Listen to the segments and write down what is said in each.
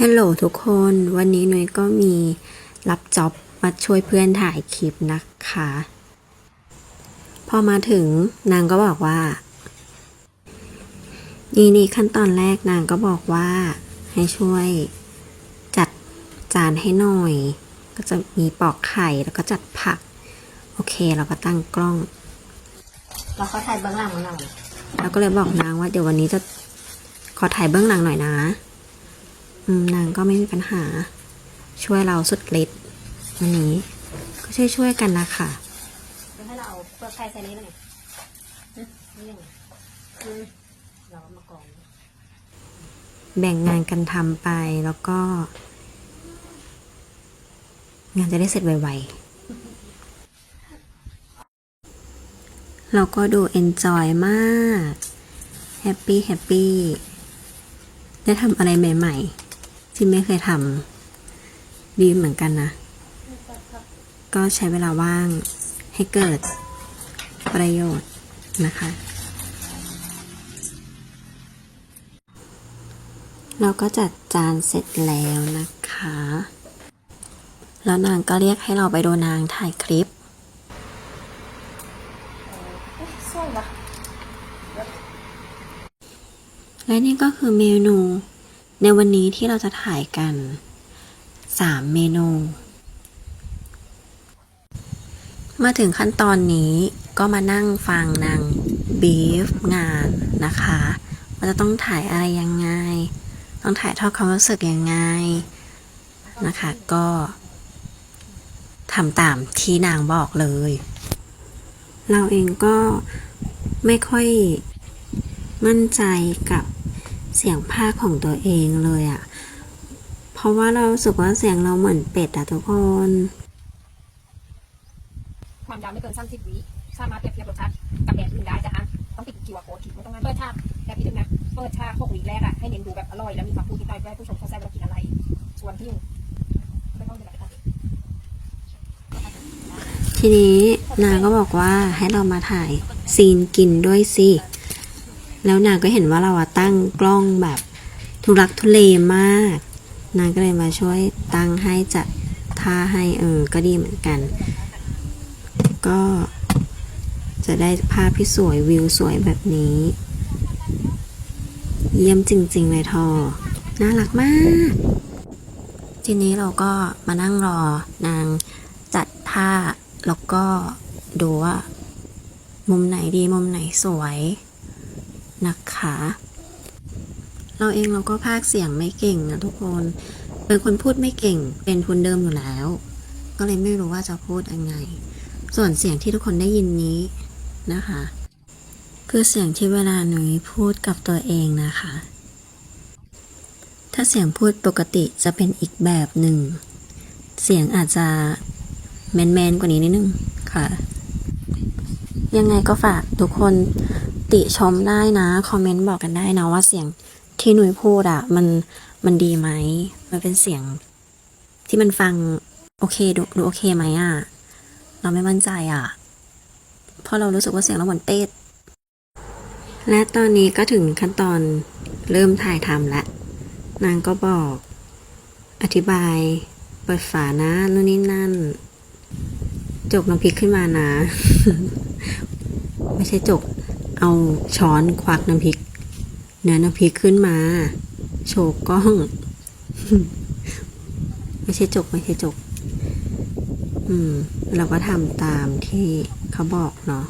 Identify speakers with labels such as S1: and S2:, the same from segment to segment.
S1: ฮัลโหลทุกคนวันนี้หนุยก็มีรับจ็อบมาช่วยเพื่อนถ่ายคลิปนะคะ พอมาถึงนางก็บอกว่า นี่นี่ขั้นตอนแรกนางก็บอกว่า ให้ช่วยจัดจานให้หน่อย ก็จะมีปอกไข่แล้วก็จัดผัก โอเคเราก็ตั้งกล้องเราขอถ่ายเบื้องหลังมาหน่อยเราก็เลยบอกนางว่าเดี๋ยววันนี้จะขอถ่ายเบื้องหลังหน่อยนะอืม นางก็ไม่มีปัญหา ช่วยเราสุดฤทธิ์วันนี้ก็ช่วยช่วยๆกันนะคะให้เราเอาเปลือกไข่ใส่นี้เลยนี่ยังเรามากองแบ่งงานกันทำไปแล้วก็ งานจะได้เสร็จไวๆ เราก็ดูเอนจอยมาก แฮปปี้แฮปปี้ได้ทำอะไรใหม่ ๆ ที่ไม่เคยทำดีเหมือนกันนะ ก็ใช้เวลาว่างให้เกิดประโยชน์นะคะ เราก็จัดจานเสร็จแล้วนะคะ แล้วนางก็เรียกให้เราไปดูนางถ่ายคลิปและนี่ก็คือเมนู ในวันนี้ที่เราจะถ่ายกัน 3 เมนู มาถึงขั้นตอนนี้ก็มานั่งฟังนางบีฟงานนะคะว่าจะต้องถ่ายอะไรยังไง ต้องถ่ายทอดความรู้สึกยังไงนะคะ ก็ทำตามที่นางบอกเลย เราเองก็ไม่ค่อยมั่นใจกับ เสียงภาคของตัวเองเลยอะ่ะ เพราะว่าเราสึกว่าเสียงเราเหมือนเป็ดอะทุกคน
S2: ความยาวไม่เกิน30วิสามารถเปรียบเทียบรสชาติกับแบรนด์อื่นได้แต่ห้าต้องติดคิวอาโค้ดไม่ต้องงั้นเปิดฉาแต่พี่ถึงนะเปิดฉาก6วิแรกอะให้เน้นดูแบบอร่อยแล้วมีความพูดที่ใต้เพื่อให้ผู้ชมเขาใจว่าเรากินอะไร ส่วนที่ไม่ต้องเป็นแบบนั้น
S1: ทีนี้นางก็บอกว่าให้เรามาถ่ายซีนกินด้วยสิ แล้วนางก็เห็นว่าเราอะตั้งกล้องแบบทุรักทุเลมาก นางก็เลยมาช่วยตั้งให้จัดท่าให้เออ ก็ดีเหมือนกัน ก็จะได้ภาพที่สวยวิวสวยแบบนี้ เยี่ยมจริง ๆ เลยทอ น่ารักมาก ทีนี้เราก็มานั่งรอนางจัดท่า แล้วก็ดูว่า มุมไหนดีมุมไหนสวย นะคะ เราเองเราก็พากเสียงไม่เก่งนะทุกคน เป็นคนพูดไม่เก่ง เป็นทุนเดิมอยู่แล้ว ก็เลยไม่รู้ว่าจะพูดยังไง ส่วนเสียงที่ทุกคนได้ยินนี้นะคะ คือเสียงที่เวลาหนูพูดกับตัวเองนะคะ ถ้าเสียงพูดปกติจะเป็นอีกแบบหนึ่ง เสียงอาจจะแมนๆกว่านี้นิดนึงค่ะยังไงก็ฝากทุกคน ติชมได้นะ คอมเมนต์บอกกันได้นะว่าเสียงที่หนุ่ยพูดอะมันมันดีไหม มันเป็นเสียงที่มันฟังโอเคดูดูโอเคไหมอะเราไม่มั่นใจอะเพราะเรารู้สึกว่าเสียงเราเหมือนเป็ดและตอนนี้ก็ถึงขั้นตอนเริ่มถ่ายทำแล้วนางก็บอก อธิบาย เปิดฝานะนู่นนี่นั่น จกน้ำพริกขึ้นมานะ ไม่ใช่จก เอาช้อนควักน้ำพริกเนื้อน้ำพริกขึ้นมา โชว์กล้อง ไม่ใช่จก ไม่ใช่จก อืม เราก็ทำตามที่เขาบอกเนาะ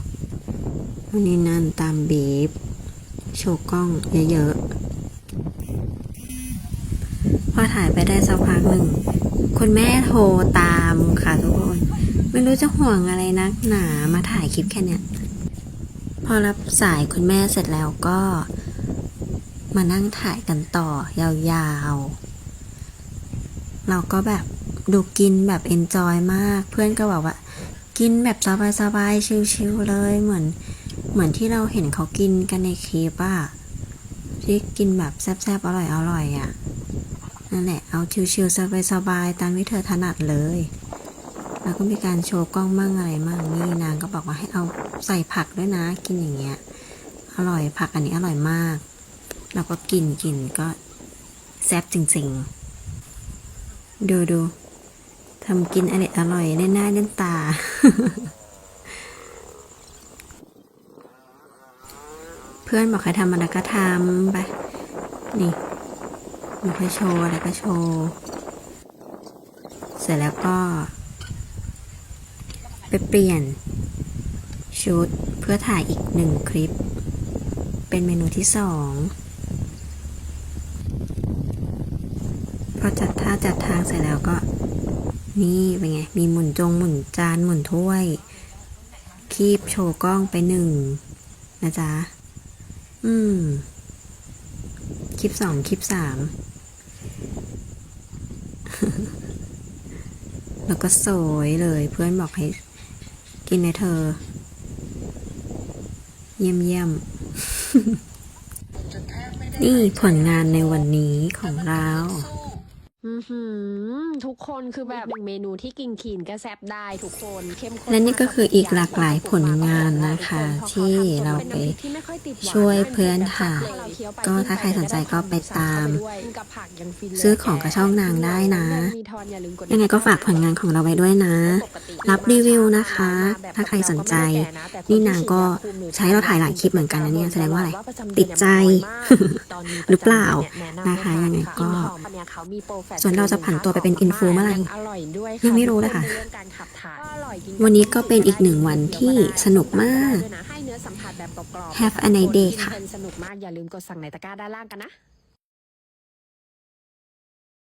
S1: วันนี้นั่นตามบีบ โชว์กล้องเยอะๆ พอถ่ายไปได้สักพักหนึ่ง คุณแม่โทรตามค่ะทุกคน ไม่รู้จะห่วงอะไรนักหนามาถ่ายคลิปแค่เนี้ย อรับสายคุณแม่เสร็จแล้วก็มานั่งถ่ายกันต่อยาวๆ เราก็แบบดูกินแบบเอนจอยมาก เพื่อนก็บอกว่า กินแบบสบายๆชิลๆเลยเหมือน เหมือนที่เราเห็นเขากินกันในคลิปอะที่กินแบบแซ่บๆอร่อยๆอะนั่นแหละเอาชิลๆสบายๆตามที่เธอถนัดเลย แล้วก็มีการโชว์กล้องมั่งอะไรมั่งนี่นางก็บอกว่าให้เอาใส่ผักด้วยนะ กินอย่างเงี้ย อร่อยผักอันนี้อร่อยมาก แล้วก็กินกินก็แซ่บจริงๆ ดูดูทำกินอร่อยอร่อยเล่นหน้าเล่นตา เพื่อนบอกให้ทำอะไรก็ทำไป นี่บอกให้โชว์อะไรก็โชว์ เสร็จแล้วก็ ไปเปลี่ยน ชุดเพื่อถ่ายอีกหนึ่งคลิป เป็นเมนูที่สองพอจัดท่าจัดทางเสร็จแล้วก็ นี่เป็นไง มีหมุนจงหมุนจานหมุนถ้วย คีบโชว์กล้องไปหนึ่งนะจ๊ะ อืม คลิปสองคลิปสาม แล้วก็สวยเลยเพื่อนบอกให้ กินในเธอ เยี่ยมเยี่ยมนี่ผลงานในวันนี้ของเรา
S3: อือหือทุกคนคือแบบหนึ่งเมนูที่กินขีนก็แซบได้ทุกคนเข้มข้น
S1: และนี่ก็คืออีกหลากหลายผลงานนะคะ ที่เราไปช่วยเพื่อนถ่ายก็ถ้าใครสนใจก็ไปตาม ซื้อของกับช่องนางได้นะ ยังไงก็ฝากผลงานของเราไว้ด้วยนะ รับรีวิวนะคะ ถ้าใครสนใจ นี่นางก็ใช้เราถ่ายหลายคลิปเหมือนกันนะเนี่ยแสดงว่าอะไรติดใจหรือเปล่านะคะยังไงก็ส่วนเราจะผันตัวไปเป็นอินฟูเมื่อไหร่ยังไม่รู้เลยค่ะ วันนี้ก็เป็นอีกหนึ่งวันที่สนุกมาก
S3: ให้เนื้อสัมผัสแบบกรอบๆ
S1: Have a nice day ค่ะ
S3: เป็นสนุกมากอย่าลืมกดสั่งในตะกร้าด้านล่างกันนะ